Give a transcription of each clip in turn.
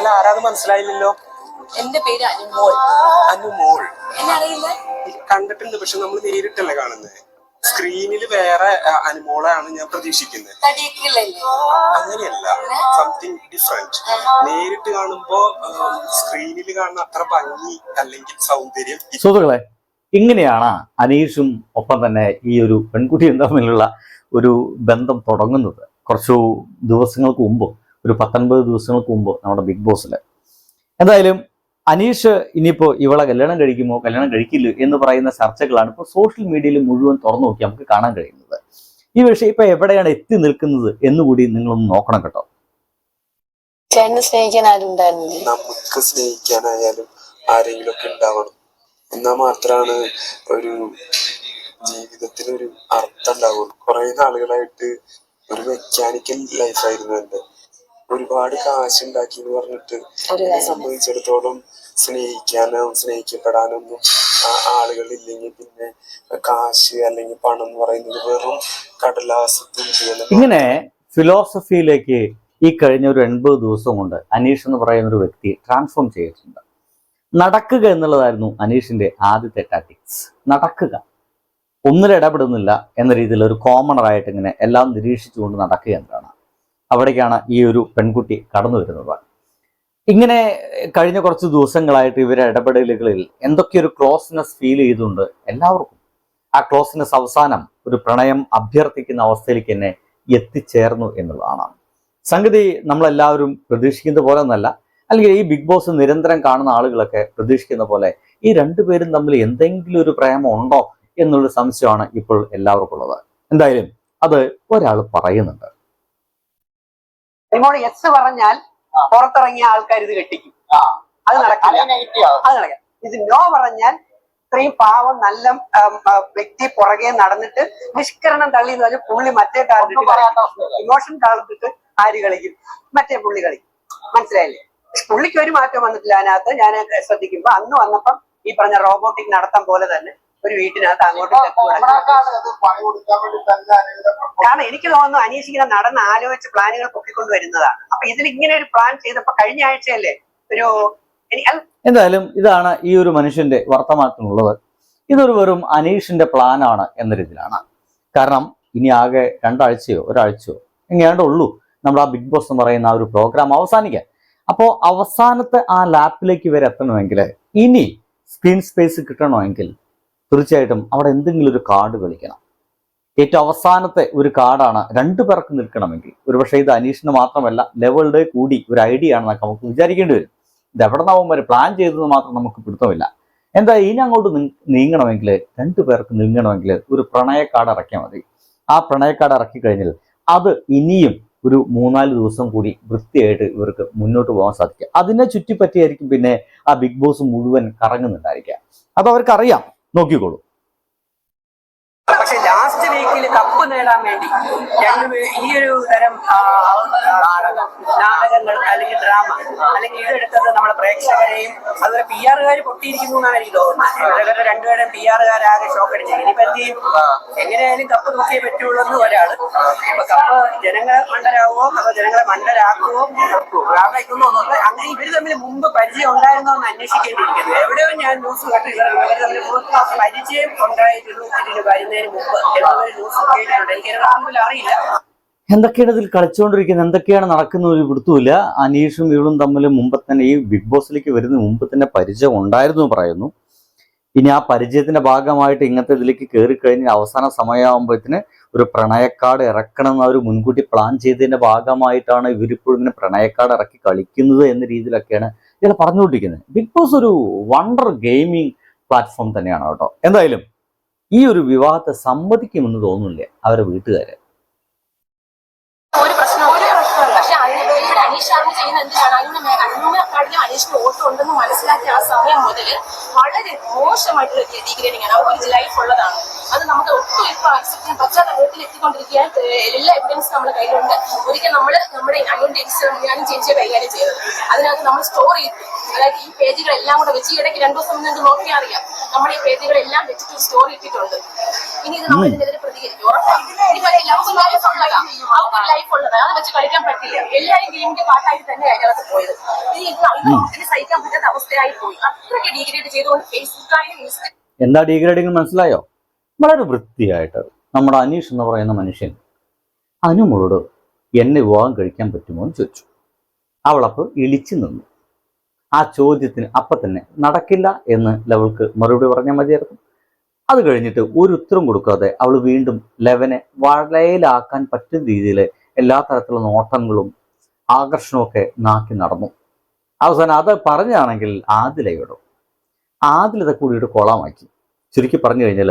അല്ല ആരാന്ന് മനസ്സിലായില്ലല്ലോ. എന്റെ പേര് അനുമോൾ. അനുമോൾ. കണ്ടിട്ടുണ്ട് പക്ഷെ നമ്മൾ നേരിട്ടല്ലേ കാണുന്നത്. സ്ക്രീനിൽ വേറെ അനുമോളാണ് ഞാൻ പ്രതീക്ഷിക്കുന്നത്. അങ്ങനെയല്ല സംതിങ് ഡിഫറെന്റ് നേരിട്ട് കാണുമ്പോ സ്ക്രീനിൽ കാണുന്ന അത്ര ഭംഗി അല്ലെങ്കിൽ സൗന്ദര്യം സുഹൃത്തുക്കളെ ഇങ്ങനെയാണ് അനീഷും ഒപ്പം തന്നെ ഈ ഒരു പെൺകുട്ടിയും തമ്മിലുള്ള ഒരു ബന്ധം തുടങ്ങുന്നത്. കുറച്ചു ദിവസങ്ങൾക്ക് മുമ്പ് ഒരു പത്തൊൻപത് ദിവസങ്ങൾക്ക് മുമ്പ് നമ്മുടെ ബിഗ് ബോസിൽ എന്തായാലും അനീഷ് ഇനിയിപ്പോൾ ഇവളെ കല്യാണം കഴിക്കുമോ? കല്യാണം കഴിക്കില്ലോ എന്ന് പറയുന്ന ചർച്ചകളാണ് ഇപ്പോൾ സോഷ്യൽ മീഡിയയിൽ മുഴുവൻ തുറന്നു നോക്കി നമുക്ക് കാണാൻ കഴിയുന്നത്. ഈ വിഷയം ഇപ്പൊ എവിടെയാണ് എത്തി നിൽക്കുന്നത് എന്ന് എന്നുകൂടി നിങ്ങളൊന്ന് നോക്കണം കേട്ടോ. ചേട്ടനെ സ്നേഹിക്കാൻ നമുക്ക് സ്നേഹിക്കാനായാലും ആരെങ്കിലും ഒക്കെ ഉണ്ടാവണം. എന്നാ മാത്രമാണ് ഒരു ജീവിതത്തിന് ഒരു അർത്ഥം ഉണ്ടാവുള്ളൂ. കുറെ നാളുകളായിട്ട് ഒരു മെക്കാനിക്കൽ ലൈഫായിരുന്നു എന്റെ ഒരുപാട് കാശ് ഉണ്ടാക്കി എന്ന് പറഞ്ഞിട്ട് എന്നെ സംബന്ധിച്ചിടത്തോളം സ്നേഹിക്കാനോ സ്നേഹിക്കപ്പെടാനൊന്നും ആ- ആളുകളില്ലെങ്കിൽ പിന്നെ കാശ് അല്ലെങ്കിൽ പണം എന്ന് പറയുന്നത് വെറും കടലാസത്തിൽ ഇങ്ങനെ ഫിലോസഫിയിലേക്ക് ഈ കഴിഞ്ഞ ഒരു എൺപത് ദിവസം കൊണ്ട് അനീഷ് എന്ന് പറയുന്ന ഒരു വ്യക്തി ട്രാൻസ്ഫോം ചെയ്തിട്ടുണ്ട്. നടക്കുക എന്നുള്ളതായിരുന്നു അനീഷിന്റെ ആദ്യത്തെ ടാറ്റിക്സ് നടക്കുക. ഒന്നിലിടപെടുന്നില്ല എന്ന രീതിയിൽ ഒരു കോമണറായിട്ട് ഇങ്ങനെ എല്ലാം നിരീക്ഷിച്ചുകൊണ്ട് നടക്കുക എന്നതാണ്. അവിടേക്കാണ് ഈ ഒരു പെൺകുട്ടി കടന്നു വരുന്നത്. ഇങ്ങനെ കഴിഞ്ഞ കുറച്ച് ദിവസങ്ങളായിട്ട് ഇവരെ ഇടപെടലുകളിൽ എന്തൊക്കെയൊരു ക്ലോസ്നെസ് ഫീൽ ചെയ്തുകൊണ്ട് എല്ലാവർക്കും? ആ ക്ലോസ്നെസ് അവസാനം ഒരു പ്രണയം അഭ്യർത്ഥിക്കുന്ന അവസ്ഥയിലേക്ക് തന്നെ എത്തിച്ചേർന്നു എന്നുള്ളതാണ്. സംഗതി നമ്മളെല്ലാവരും പ്രതീക്ഷിക്കുന്ന പോലെ ഒന്നല്ല. അല്ലെങ്കിൽ ഈ ബിഗ് ബോസ് നിരന്തരം കാണുന്ന ആളുകളൊക്കെ പ്രതീക്ഷിക്കുന്ന പോലെ ഈ രണ്ടുപേരും തമ്മിൽ എന്തെങ്കിലും ഒരു പ്രേമം ഉണ്ടോ എന്നുള്ള സംശയമാണ് ഇപ്പോൾ എല്ലാവർക്കും ഉള്ളത് എന്തായാലും അത് ഒരാൾ പറയുന്നുണ്ട്. നിമോൾ എസ് പറഞ്ഞാൽ പുറത്തിറങ്ങിയ ആൾക്കാർ ഇത് കെട്ടിക്കും. അത് നടക്കില്ല. അത് നടക്കില്ല. ഇത് നോ പറഞ്ഞാൽ ഇത്രയും പാവം നല്ല വ്യക്തി പുറകെ നടന്നിട്ട് നിഷ്കരണം തള്ളി എന്ന് പറഞ്ഞാൽ പുള്ളി മറ്റേ കാർഡിട്ട് ഇമോഷൻ കാർഡിട്ട് ആര് കളിക്കും? മറ്റേ പുള്ളി കളിക്കും. മനസ്സിലായില്ലേ? പുള്ളിക്ക് ഒരു മാറ്റം വന്നിട്ടില്ല അതിനകത്ത്. ഞാൻ ശ്രദ്ധിക്കുമ്പോ അന്ന് വന്നപ്പം ഈ പറഞ്ഞ റോബോട്ടിക് നടത്തം പോലെ തന്നെ ഒരു വീട്ടിനകത്ത് അങ്ങോട്ടും കാരണം എനിക്ക് തോന്നുന്നു അനീഷ് ഇങ്ങനെ നടന്ന് ആലോചിച്ച് പ്ലാനുകൾ പൊക്കിക്കൊണ്ട് വരുന്നതാണ് അപ്പൊ ഇതിൽ ഇങ്ങനെ ഒരു പ്ലാൻ ചെയ്തപ്പോ കഴിഞ്ഞ ആഴ്ചയല്ലേ ഒരു എന്തായാലും ഇതാണ് ഈ ഒരു മനുഷ്യന്റെ വർത്തമാനത്തിനുള്ളത്. ഇതൊരു വെറും അനീഷിന്റെ പ്ലാനാണ് എന്ന രീതിയിലാണ്. കാരണം ഇനി ആകെ രണ്ടാഴ്ചയോ ഒരാഴ്ചയോ എങ്ങനെയാണ്ട് ഉള്ളൂ നമ്മൾ ആ ബിഗ് ബോസ് എന്ന് പറയുന്ന ആ ഒരു പ്രോഗ്രാം അവസാനിക്കാൻ. അപ്പോൾ അവസാനത്തെ ആ ലാപ്പിലേക്ക് വരെ എത്തണമെങ്കിൽ ഇനി സ്ക്രീൻ സ്പേസ് കിട്ടണമെങ്കിൽ തീർച്ചയായിട്ടും അവിടെ എന്തെങ്കിലും ഒരു കാർഡ് കളിക്കണം. ഏറ്റവും അവസാനത്തെ ഒരു കാർഡാണ് രണ്ടു പേർക്ക് നിൽക്കണമെങ്കിൽ. ഒരുപക്ഷെ ഇത് അനീഷിന് മാത്രമല്ല ലെവലുടെ കൂടി ഒരു ഐഡിയ ആണെന്നൊക്കെ നമുക്ക് വിചാരിക്കേണ്ടി വരും. ഇത് എവിടെ നിന്നാവും വരെ പ്ലാൻ ചെയ്തത് മാത്രം നമുക്ക് പിടുത്തമില്ല. എന്താ ഇനി അങ്ങോട്ട് നീങ്ങണമെങ്കിൽ രണ്ടു പേർക്ക് നീങ്ങണമെങ്കിൽ ഒരു പ്രണയക്കാർഡ് ഇറക്കിയാൽ മതി. ആ പ്രണയക്കാർഡ് ഇറക്കി കഴിഞ്ഞാൽ അത് ഇനിയും ഒരു മൂന്നാൽ ദിവസം കൂടി വൃത്തിയായിട്ട് ഇവർക്ക് മുന്നോട്ട് പോകാൻ സാധിക്കുക അതിനെ ചുറ്റിപ്പറ്റിയായിരിക്കും പിന്നെ ആ ബിഗ് ബോസ് മുഴുവൻ കറങ്ങുന്നുണ്ടായിരിക്കുക. അത് അവർക്കറിയാം. നോക്കിക്കോളൂ. പക്ഷേ ലാസ്റ്റ് വീക്കിൽ കപ്പ് നേടാൻ വേണ്ടി ഈ ഒരു തരം നാടകങ്ങൾ അല്ലെങ്കിൽ ഡ്രാമ അല്ലെങ്കിൽ ഇതെടുത്തത് നമ്മുടെ പ്രേക്ഷകരെയും അതുപോലെ പി ആറുകാർ പൊട്ടിയിരിക്കുന്നു എന്നാണ് എനിക്ക് തോന്നുന്നത്. ഇവരുടെ രണ്ടുപേരും പി ആറുകാരാകെ ഷോക്ക് അടിച്ചു. ഇനിയിപ്പോ എങ്ങനെയായാലും കപ്പ് നോക്കിയേ പറ്റുള്ളൂ എന്ന് ഒരാൾ. ഇപ്പൊ കപ്പ് ജനങ്ങളെ മണ്ടരാകുമോ അതോ ജനങ്ങളെ മണ്ടരാക്കുമോ ഒന്നും അങ്ങനെ ഇവർ തമ്മിൽ മുമ്പ് പരിചയം ഉണ്ടായിരുന്നോ എന്ന് അന്വേഷിക്കേണ്ടിയിരിക്കുന്നു. എവിടെയോ ഞാൻ ന്യൂസ് കേട്ടു. ഇവർ ഇവർ തമ്മിൽ പരിചയം ഉണ്ടായിരുന്നു. ഇതിന് വരുന്നതിന് മുമ്പ്. അറിയില്ല എന്തൊക്കെയാണ് ഇതിൽ കളിച്ചുകൊണ്ടിരിക്കുന്നത്? എന്തൊക്കെയാണ് നടക്കുന്നത് ഒരു അനീഷും ഇവളും തമ്മിൽ മുമ്പ് തന്നെ ഈ ബിഗ് ബോസിലേക്ക് വരുന്ന മുമ്പ് തന്നെ പരിചയം ഉണ്ടായിരുന്നു പറയുന്നു. ഇനി ആ പരിചയത്തിന്റെ ഭാഗമായിട്ട് ഇങ്ങനത്തെ ഇതിലേക്ക് കയറി കഴിഞ്ഞ് അവസാന സമയമാകുമ്പോഴത്തിന് ഒരു പ്രണയക്കാട് ഇറക്കണം എന്ന് അവർ മുൻകൂട്ടി പ്ലാൻ ചെയ്തതിന്റെ ഭാഗമായിട്ടാണ് ഇവരിപ്പോഴും ഇങ്ങനെ പ്രണയക്കാട് ഇറക്കി കളിക്കുന്നത് എന്ന രീതിയിലൊക്കെയാണ് ഇയാൾ പറഞ്ഞുകൊണ്ടിരിക്കുന്നത്. ബിഗ് ബോസ് ഒരു വണ്ടർ ഗെയിമിംഗ് പ്ലാറ്റ്ഫോം തന്നെയാണ് കേട്ടോ. എന്തായാലും ഈ ഒരു വിവാഹത്തെ സമ്മതിക്കുമെന്ന് തോന്നുന്നില്ല അവരെ വീട്ടുകാര്? ഒരു ഉണ്ടെന്ന് മനസ്സിലാക്കിയ ആ സമയം മുതൽ വളരെ ഒരു ലൈഫ് ഉള്ളതാണ്. അത് നമുക്ക് ഒട്ടും നമ്മുടെ കയ്യിലുണ്ട്. നമ്മൾ നമ്മുടെ എക്സ് ഞാനും ചേച്ചിയെ കൈകാര്യം ചെയ്തത്. അതിനകത്ത് നമ്മൾ സ്റ്റോർ ചെയ്തു. അതായത് ഈ പേജുകളെല്ലാം കൂടെ വെച്ച് ഇടയ്ക്ക് രണ്ടു ദിവസം മുന്നേ നോക്കിയാൽ അറിയാം. നമ്മൾ ഈ പേജുകളെല്ലാം വെച്ചിട്ട് സ്റ്റോർ ഇട്ടിട്ടുണ്ട്. ഇനി ഇത് നമ്മൾ ഇതിനെതിരെ പ്രതികരിക്കും. അവർക്ക് ലൈഫ് ഉള്ളതാണ് അത് വെച്ച് കളിക്കാൻ പറ്റില്ല. എല്ലാവരും ഗെയിമിന്റെ പാട്ടായിട്ട് തന്നെ അതിനകത്ത് പോയത്. ഇനി ഇത് ഇത് സഹിക്കാൻ പറ്റാത്ത അവസ്ഥയായി പോയി. അത്രയ്ക്ക് ഡീഗ്രേഡ് ചെയ്തുകൊണ്ട് ഫേസ്ബുക്കായാലും ഇൻസ്റ്റ എന്താ ഡീഗ്രേഡിങ് മനസ്സിലായോ? വളരെ വൃത്തിയായിട്ട് നമ്മുടെ അനീഷ് എന്ന് പറയുന്ന മനുഷ്യൻ അനുമോളോട് എന്നെ വിവാഹം കഴിക്കാൻ പറ്റുമോ എന്ന് ചോദിച്ചു. അവളപ്പോൾ ഇളിച്ചു നിന്നു. ആ ചോദ്യത്തിന് അപ്പം തന്നെ നടക്കില്ല എന്ന് ലെവൾക്ക് മറുപടി പറഞ്ഞാൽ മതിയായിരുന്നു. അത് കഴിഞ്ഞിട്ട് ഒരു ഉത്തരം കൊടുക്കാതെ അവൾ വീണ്ടും ലെവനെ വളയിലാക്കാൻ പറ്റുന്ന രീതിയിൽ എല്ലാ തരത്തിലുള്ള നോട്ടങ്ങളും ആകർഷണമൊക്കെ നാക്കി നടന്നു. അവസാനം അത് പറഞ്ഞാണെങ്കിൽ ആദിലയോടും ആദിലത കൂടിയിട്ട് കൊളമാക്കി. ചുരുക്കി പറഞ്ഞു കഴിഞ്ഞാൽ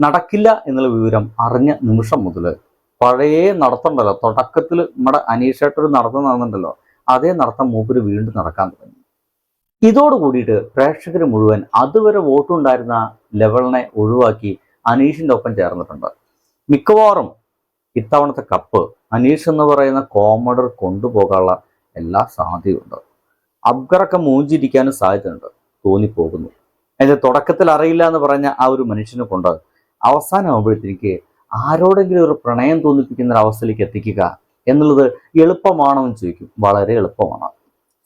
നടക്കില്ല എന്നുള്ള വിവരം അറിഞ്ഞ നിമിഷം മുതൽ പഴയ നടത്തണ്ടല്ലോ തുടക്കത്തിൽ നമ്മുടെ അനീഷേട്ടൊരു നടത്തം നടന്നുണ്ടല്ലോ അതേ നടത്തം മൂപ്പര് വീണ്ടും നടക്കാൻ തുടങ്ങി. ഇതോട് കൂടിയിട്ട് പ്രേക്ഷകർ മുഴുവൻ അതുവരെ വോട്ടുണ്ടായിരുന്ന ലെവലിനെ ഒഴിവാക്കി അനീഷിന്റെ ഒപ്പം ചേർന്നിട്ടുണ്ട്. മിക്കവാറും ഇത്തവണത്തെ കപ്പ് അനീഷ് എന്ന് പറയുന്ന കോമഡർ കൊണ്ടുപോകാനുള്ള എല്ലാ സാധ്യതയുണ്ട്. അബ്ഗറൊക്കെ മൂഞ്ചിരിക്കാനും സാധ്യതയുണ്ട്. തോന്നിപ്പോകുന്നു. അതിന്റെ തുടക്കത്തിൽ അറിയില്ല എന്ന് പറഞ്ഞ ആ ഒരു മനുഷ്യനെ കൊണ്ട് അവസാനമാകുമ്പോഴത്തേക്ക് ആരോടെങ്കിലും ഒരു പ്രണയം തോന്നിപ്പിക്കുന്ന ഒരു അവസ്ഥയിലേക്ക് എത്തിക്കുക എന്നുള്ളത് എളുപ്പമാണോ എന്ന് ചോദിക്കും. വളരെ എളുപ്പമാണ്.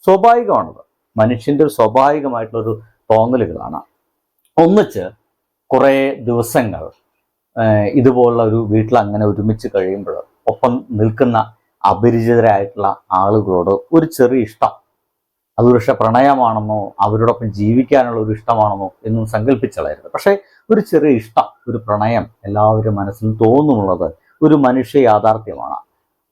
സ്വാഭാവികമാണത്. മനുഷ്യന്റെ ഒരു സ്വാഭാവികമായിട്ടുള്ളൊരു തോന്നലുകളാണ്. ഒന്നിച്ച് കുറേ ദിവസങ്ങൾ ഇതുപോലുള്ള ഒരു വീട്ടിൽ അങ്ങനെ ഒരുമിച്ച് കഴിയുമ്പോൾ ഒപ്പം നിൽക്കുന്ന അപരിചിതരായിട്ടുള്ള ആളുകളോട് ഒരു ചെറിയ ഇഷ്ടം. അത് പക്ഷെ പ്രണയമാണെന്നോ അവരോടൊപ്പം ജീവിക്കാനുള്ള ഒരു ഇഷ്ടമാണെന്നോ എന്നും സങ്കല്പിച്ചളയരുത് പക്ഷേ ഒരു ചെറിയ ഇഷ്ടം ഒരു പ്രണയം എല്ലാവരും മനസ്സിൽ തോന്നുമുള്ളത് ഒരു മനുഷ്യ യാഥാർത്ഥ്യമാണ്.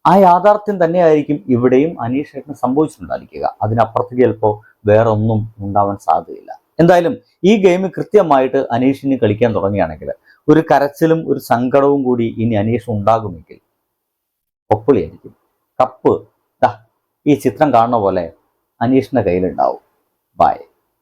ആ യാഥാർത്ഥ്യം തന്നെയായിരിക്കും ഇവിടെയും അനീഷേട്ടന് സംഭവിച്ചിട്ടുണ്ടായിരിക്കുക. അതിനപ്പുറത്ത് ചിലപ്പോൾ വേറെ ഒന്നും ഉണ്ടാവാൻ സാധ്യതയില്ല. എന്തായാലും ഈ ഗെയിം കൃത്യമായിട്ട് അനീഷിന് കളിക്കാൻ തുടങ്ങുകയാണെങ്കിൽ ഒരു കരച്ചിലും ഒരു സങ്കടവും കൂടി ഇനി അനീഷ് ഉണ്ടാകുമെങ്കിൽ ഒപ്പിളിയായിരിക്കും. കപ്പ് ഈ ചിത്രം കാണുന്ന പോലെ അനീഷിന്റെ കയ്യിലുണ്ടാവും. ബായ്